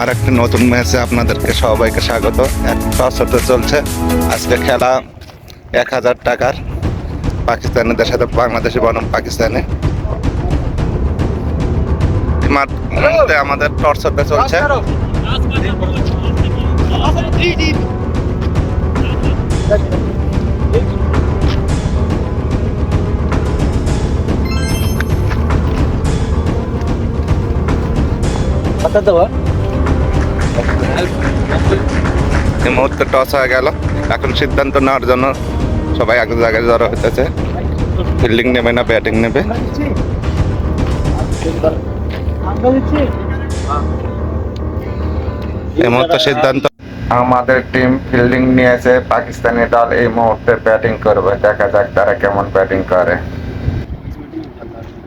আর একটা নতুন ম্যাচে আপনাদেরকে সবাইকে স্বাগত। টস চলছে। আজকে খেলা এক হাজার টাকার পাকিস্তানিদের সাথে, বাংলাদেশি বনাম পাকিস্তানে। আমাদের টর্চ হতে চলছে। এই মুহূর্তে টস হয়ে গেল। এখন সিদ্ধান্ত নেওয়ার জন্য সবাই এক জায়গায় জড়ো হতেছে ফিল্ডিং নেবে না ব্যাটিং নেবে। এই মুহূর্তে সিদ্ধান্ত আমাদের টিম ফিল্ডিং নিয়েছে। পাকিস্তানি দল এই মুহূর্তে ব্যাটিং করবে। দেখা যাক তারা কেমন ব্যাটিং করে।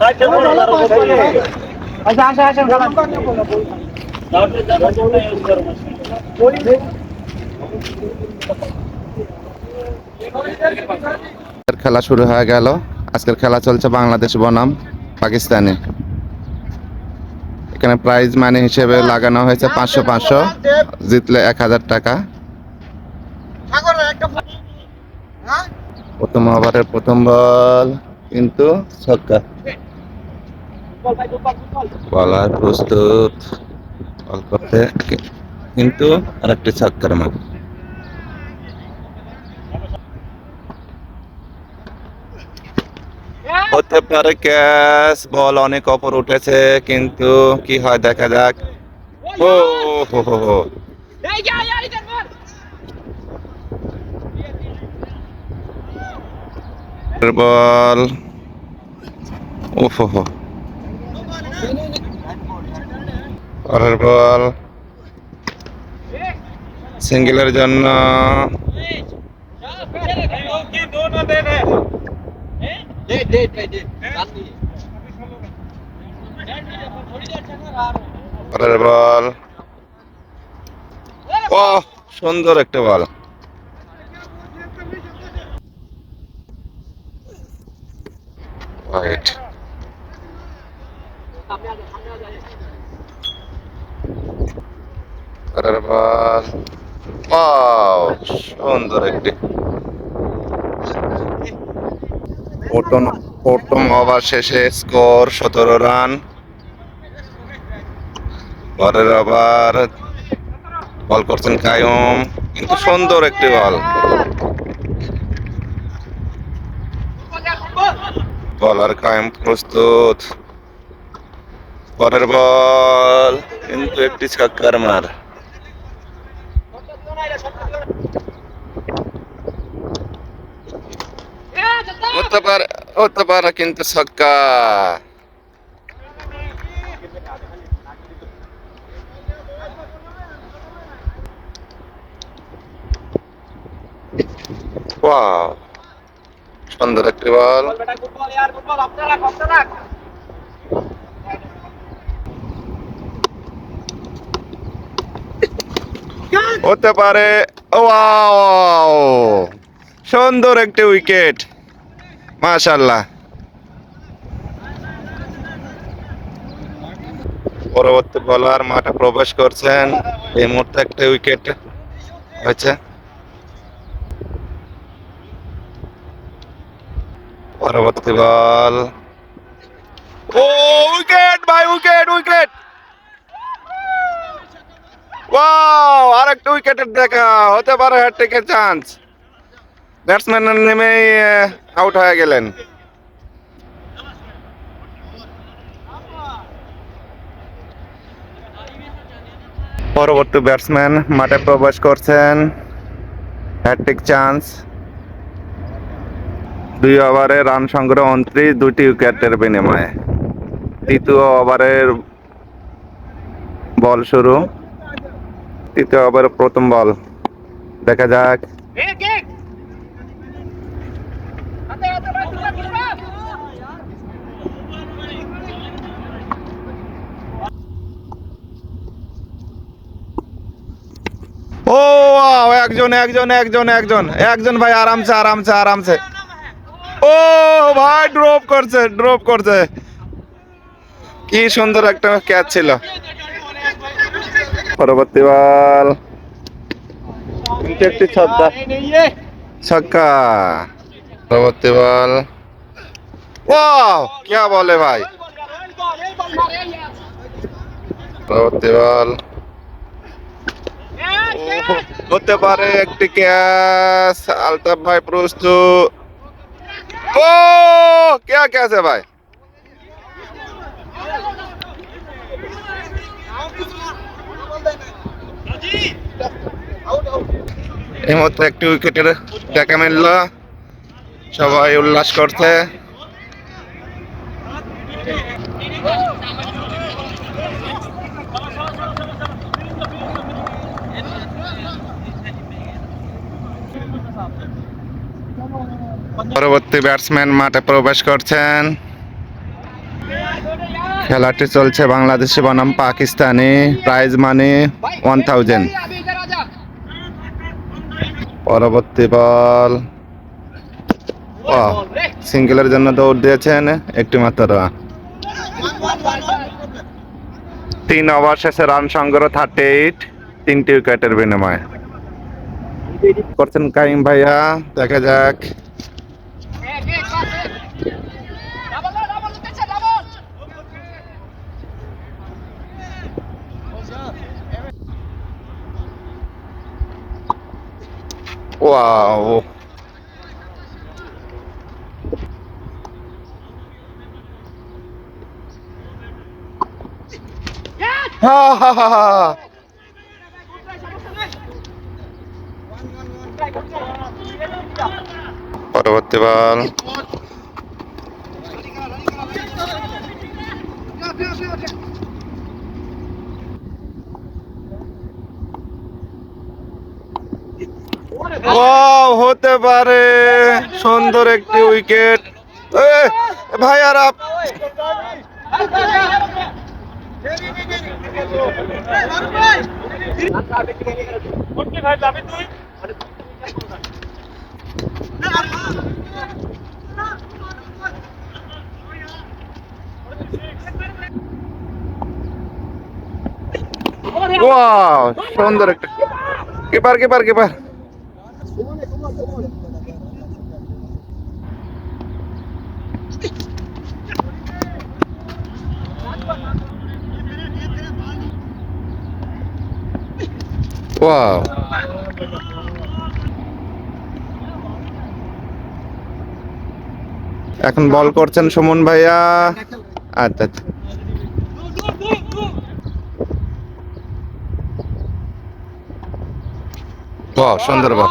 আচ্ছা করো আজকের খেলা শুরু হয়ে গেল। আজকের খেলা চলছে বাংলাদেশ বনাম, পাকিস্তানে। এখানে প্রাইজ মানি হিসেবে লাগানো হয়েছে পাঁচশো পাঁচশো, জিতলে এক হাজার টাকা। প্রথম ওভারের প্রথম বল কিন্তু ছক্কা। বলার প্রস্তুত কিন্তু আরেকটি ছক্কার মার হতে পারে ক্যাচ বল অনেক অপর উঠেছে কিন্তু কি হয় দেখা যাক ও হো হো হো বল ও হো হো পরের বল সিঙ্গেলের জন্য বল ও সুন্দর একটা বল রাইট বল ওয়াও সুন্দর একটি প্রথম ওভার শেষে স্কোর সতেরো রান। পরের ওভার বল করছেন কায়ুম, কিন্তু সুন্দর একটি বল। বলার কায়ুম প্রস্তুত। পরের বল, কিন্তু একটি ছক্কার মার হতে পারে হতে পারে কিন্তু ছক্কা ওয়াও সুন্দর একটি বল হতে পারে ওয়াও সুন্দর একটি উইকেট মাশাল্লাহ পরবর্তী বলার মাঠে প্রবেশ করছেন। এই মুহূর্তে একটা উইকেট হয়েছে। পরবর্তী বল ও উইকেট ভাই উইকেট উইকেট আরেকটা উইকেটের দেখা। হতে পারে হ্যাট্রিকের চান্স ব্যাটসম্যান নেমেই আউট হয়ে গেলেন। পরবর্তী ব্যাটসম্যান মাঠে প্রবেশ করছেন। হ্যাট্রিক চান্স দুই ওভারে রান সংগ্রহ উনত্রিশ দুটি উইকেটের বিনিময়ে। তৃতীয় ওভারের বল শুরু। তৃতীয় ওভারের প্রথম বল দেখা যাক। ও একজন একজন একজন একজন। একজন ভাই আরামসে আরামসে আরামসে। ও, ভাই ড্রপ করছে ড্রপ করছে। কি সুন্দর একটা ক্যাচ ছিল। পরবর্তী বল একটি ছক্কা। ছক্কা। পরবর্তী বল ওয়াও क्या বলে ভাই? পরবর্তী বল হতে পারে একটি ক্যাচ। আলতাফ ভাই প্রস্তুত। ও, কে ক্যাচ है ভাই? এই মতো একটি উইকেটের ডেকে মিলল সবাই উল্লাস করছে। পরবর্তী ব্যাটসম্যান মাঠে প্রবেশ করছেন। খেলাটি চলছে বাংলাদেশি বনাম Pakistani prize money one thousand. পরবর্তী বল। সিঙ্গেলের জন্য দৌড় দিয়েছেন একটি মাত্র। তিন ওভার শেষে রান সংগ্রহ থার্টি এইট তিনটি উইকেটের বিনিময়ে। করছেন কাইম ভাইয়া। দেখা যাক। ওয়াও হা হা হা হা পরবর্তী বল হতে পারে। সুন্দর একটি উইকেট ভাই আর আপ সুন্দর একটা কিপার কিপার কিপার ওয়াও এখন বল করছেন সুমন ভাইয়া। আচ্ছা আচ্ছা। সুন্দর বল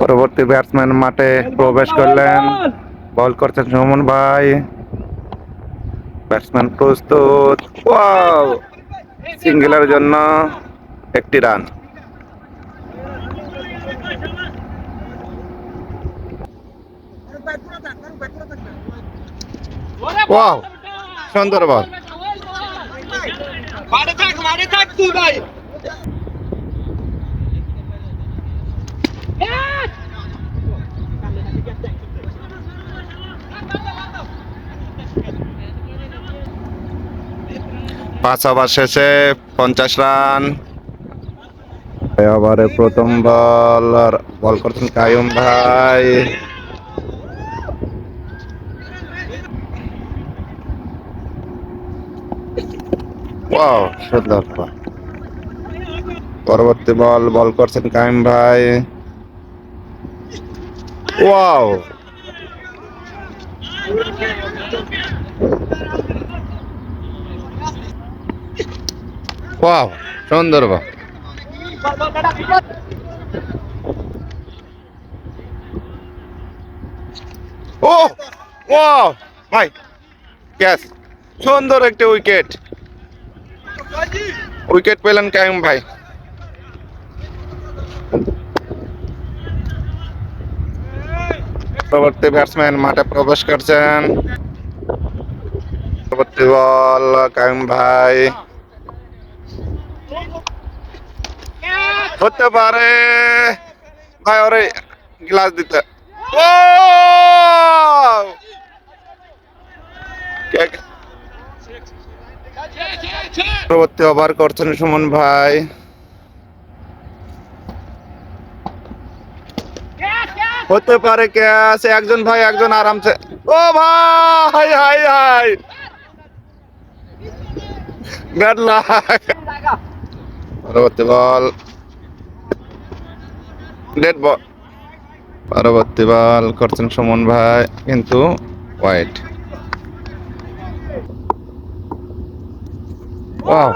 পরবর্তী ব্যাটসম্যান মাঠে প্রবেশ করলেন। বল করছেন সুমন ভাই। ব্যাটসম্যান প্রস্তুত। ওয়াও সিঙ্গেলের জন্য একটি রান সুন্দর বল মারে থাক মারে থাক তুই ভাই। পাঁচ ওভার শেষে পঞ্চাশ রান। এবারে প্রথম বল আর বল করছেন কায়ুম ভাই। ওয়াও সুন্দর। পরবর্তী বল বল করছেন কায়ুম ভাই। ওয়াও ওয়াও সুন্দর বল ও ওয়াও ভাই গ্যাস সুন্দর একটা উইকেট উইকেট পেলেন কায়ুম ভাই। পরবর্তী ব্যাটসম্যান মাঠে প্রবেশ করছেন। পরবর্তী বল কায়ুম ভাই। হতে পারে। ভাই, ওরে গ্লাস দিতে। ও পরবর্তী ওভার করছেন সুমন ভাই। হতে পারে ক্যাচ একজন ভাই, একজন আরামসে। ও ভাই, হাই হাই। ব্যাড লাক পরবর্তী বল ডেড বল পরবর্তী বল করছেন সুমন ভাই, কিন্তু হোয়াইট ওয়াও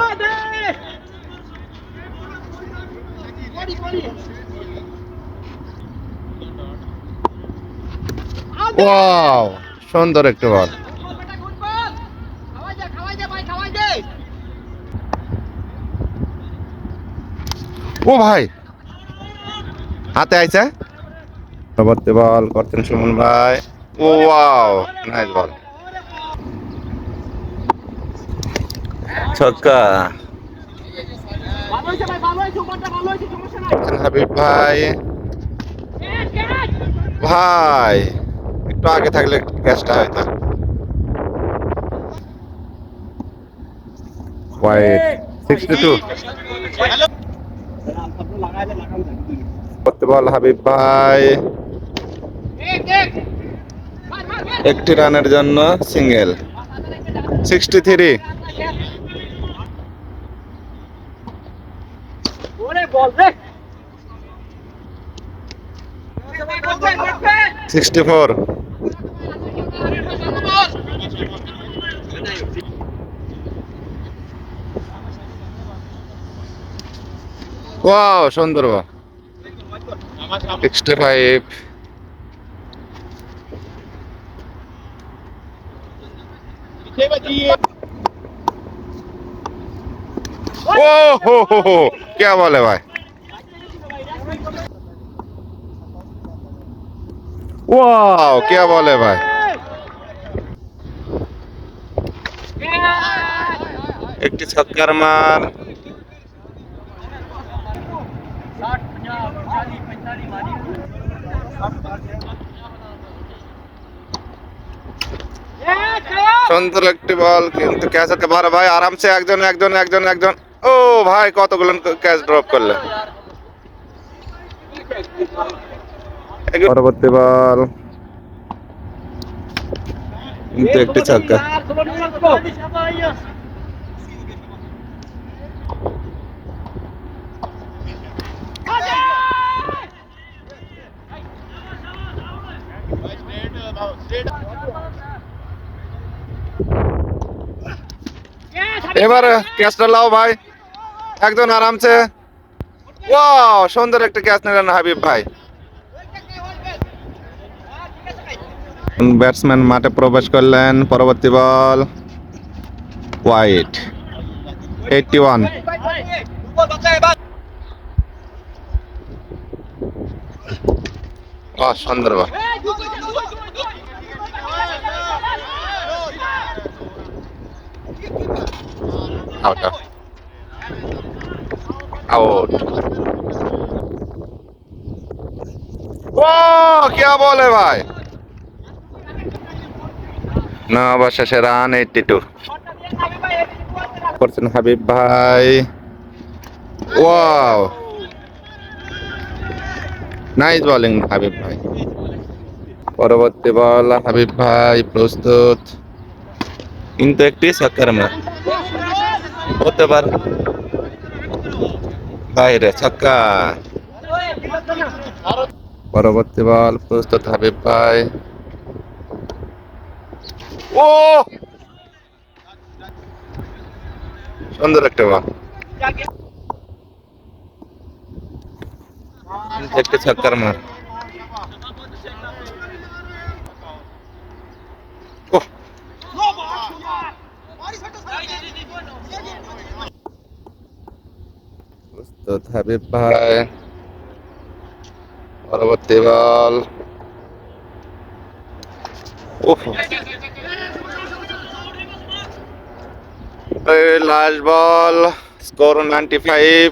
ওয়াও সুন্দর একটু বল। ও ভাই হাতে আইছে? পরবর্তী বল করতেন সুমন ভাই। ও ওয়াও নাইস বল ছক্কা। হাবিব ভাই। ভাই একটু আগে থাকলে ক্যাচটা হয়তো white sixty two ball Habib ভাই একটি রানের জন্য single sixty three sixty four wow সুন্দর কে বলে ভাই ওয়াও কে বলে ভাই একটি ছক্কার মার। সুন্দর একটি বল কিন্তু ক্যাচ হতে পারে ভাই আরামসে একজন একজন একজন একজন। ও ভাই কতগুলো ক্যাচ ড্রপ করলে? পরবর্তী বল। কিন্তু একটি ছক্কা। এবার ক্যাচটা লাও ভাই। একজন আরামসে। ওয়াও সুন্দর একটা ক্যাচ নিলেন হাবিব ভাই। ব্যাটসম্যান মাঠে প্রবেশ করলেন পরবর্তী বল হোয়াইট এইটটি ওয়ান। ও সুন্দর বল। আউট আউট ও क्या বলে ভাই? না অবশেষে রান এইটটি টু করছেন হাবিব ভাই। ওয়াও নাইস বোলিং হাবিব ভাই। পরবর্তী বল হাবিব ভাই, প্রস্তুত। কিন্তু একটি ছক্কার মার হতে পারে। বাইরে, ছক্কা। পরবর্তী বল প্রস্তুত হাবিব ভাই। ও! সুন্দর একটা বল। একটি ছক্কার মার। ওহ! প্রস্তুত হাবিব ভাই। পরবর্তী ball. Last ball score ninety five.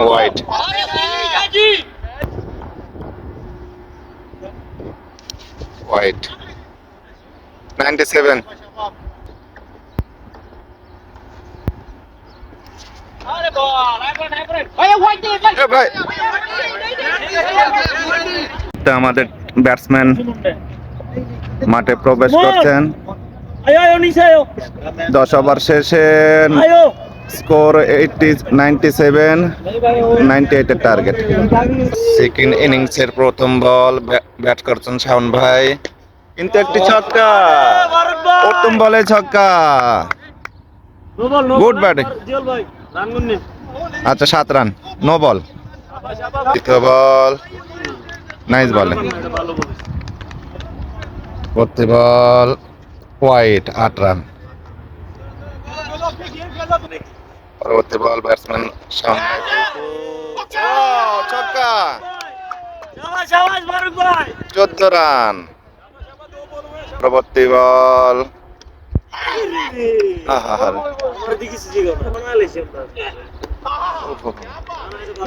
White. White. Ninety seven ভাই তো আমাদের ব্যাটসম্যান মাঠে প্রবেশ করছেন. দশ ওভার শেষে. Score eighty ninety seven ninety এইটের টার্গেট। সেকেন্ড ইনিংসের প্রথম বল ব্যাট করছেন শাওন ভাই। কিন্তু একটি ছক্কা। প্রথম বলে ছক্কা। গুড ball, আচ্ছা সাত run. No ball ball nice বলে। পরবর্তী বল হোয়াইট আট রান। পরবর্তী বল ব্যাটসম্যান সামনে। ছক্কা। চোদ্দ রান। পরবর্তী ball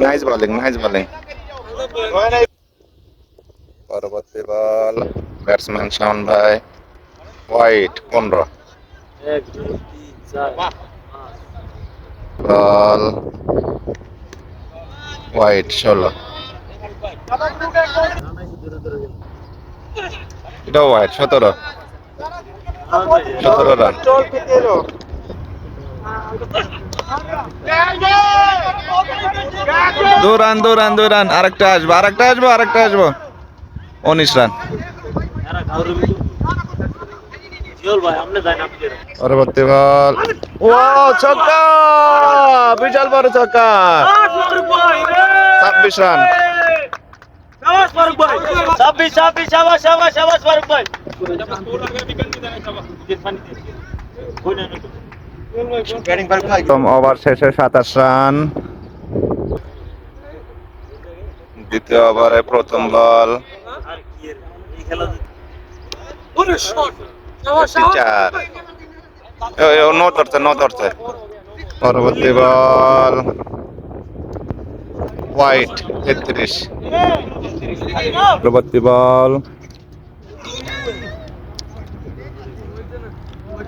nice bowling nice bowling পরবর্তী বল ব্যাটসম্যান শাওন ভাই হোয়াইট পনেরো। বল হোয়াইট ষোলো। এটাও হোয়াইট সতেরো দু রান দু রান দু রান আরেকটা আসব আরেকটা আসব আরেকটা আসব উনিশ রান বিশাল বড়! ছাব্বিশ রান ছাব্বিশ, ছাব্বিশ। ওভার শেষে সাতাশ রান দ্বিতীয় ওভারে প্রথম বল নো ধরছে নো ধরছে পরবর্তী বল হোয়াইট তেত্রিশ পরবর্তী বল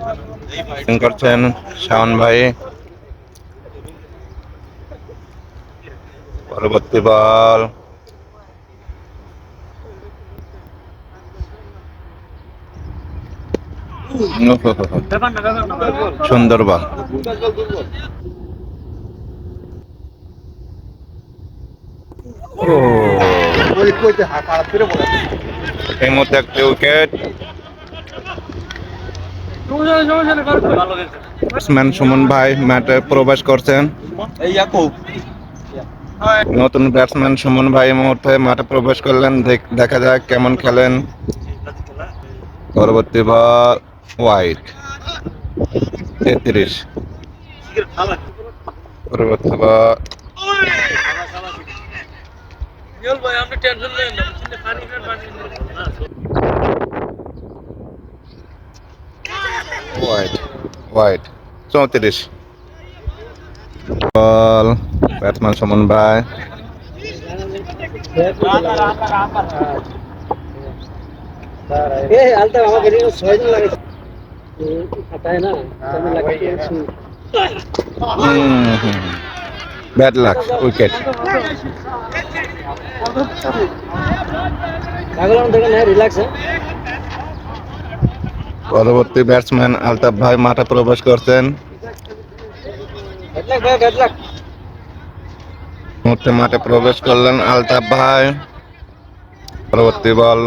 ব্যাটিং করছেন শাওন ভাই। পরবর্তী বল। সুন্দর বল। এই মুহূর্তে একটি উইকেট ব্যাটসম্যান সুমন ভাই মাঠে প্রবেশ করছেন। নতুন ব্যাটসম্যান সুমন ভাই এই মুহূর্তে মাঠে প্রবেশ করলেন। দেখ- দেখা যাক কেমন খেলেন। পরবর্তী বল হোয়াইট তেত্রিশ। পরবর্তী বল। ভাই আপনি টেনশন নেন হোয়াইট হোয়াইট চৌত্রিশ বল ব্যাটসম্যান সুমন ভাই এ আলতা আমাকে পরবর্তী ব্যাটসম্যান আলতাফ ভাই মাঠে প্রবেশ করছেন। মুহূর্তে মাঠে প্রবেশ করলেন আলতাফ ভাই। পরবর্তী বল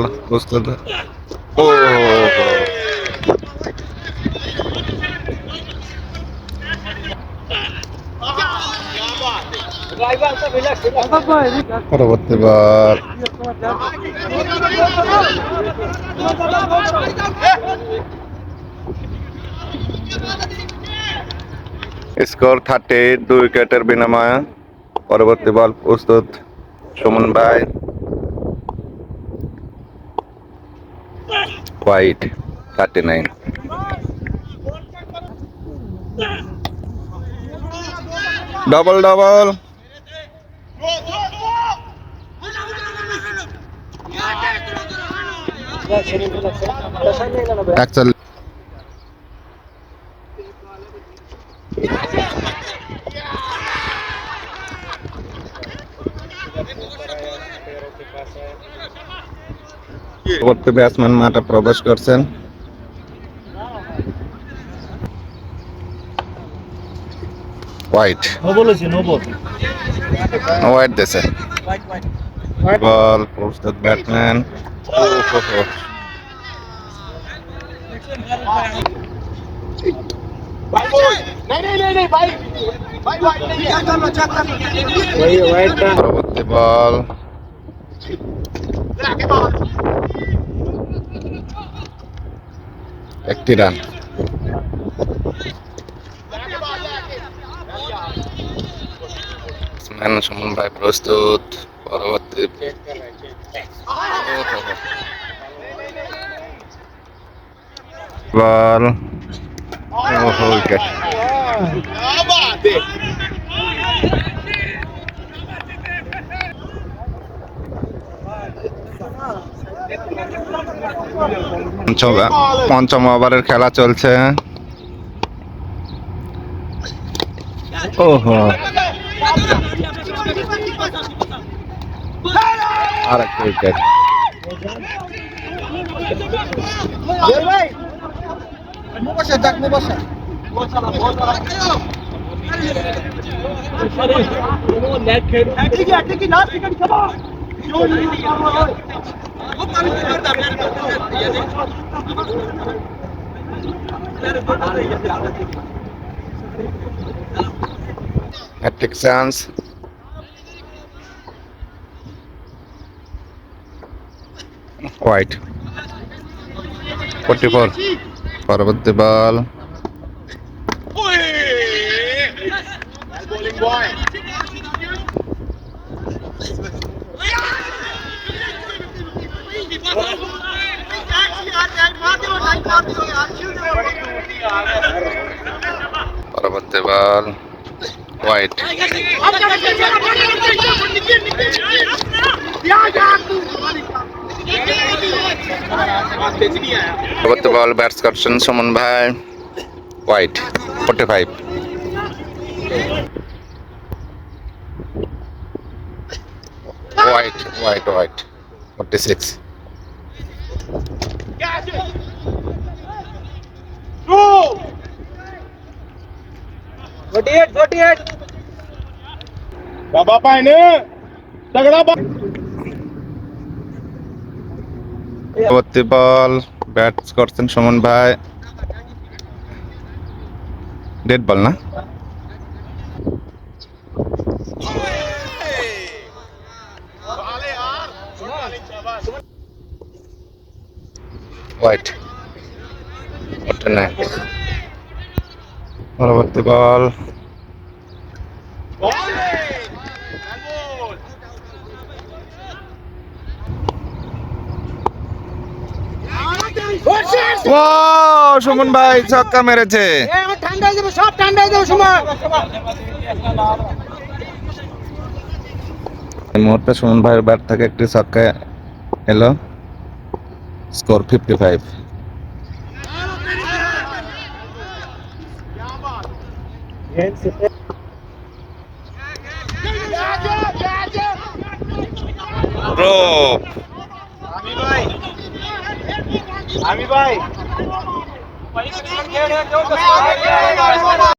ও! পরবর্তী বল স্কোর থার্টি দুই উইকেটের বিনিময়ে পরবর্তী বল প্রস্তুত সুমন ভাই। White thirty nine double double একচল্লিশ। ব্যাটসম্যান মাঠে প্রবেশ করছেন। হোয়াইট হোয়াইট দেশে বল প্রস্তুত ব্যাটসম্যান পরবর্তী বল একটি রান। সুমন ভাই প্রস্তুত পরবর্তী পঞ্চম পঞ্চম ওভারের খেলা চলছে। ওহো। আর একটা wicket hat trick chance white forty four পরবর্তী বল পরবর্তী বল হোয়াইট পরবর্তী বল ব্যাটস করছেন সুমন ভাই white forty five white white white forty six बाबा पाहिने दगडा পরবর্তী বল ব্যাটস করছেন সুমন ভাই। ডেড বল না? হোয়াইট পরবর্তী বল। ও সুমন ভাই ছক্কা মেরেছে। এই মুহূর্তে সুমন ভাইয়ের ব্যাট থেকে একটি ছক্কা এলো। Score fifty five Bro. আমি ভাই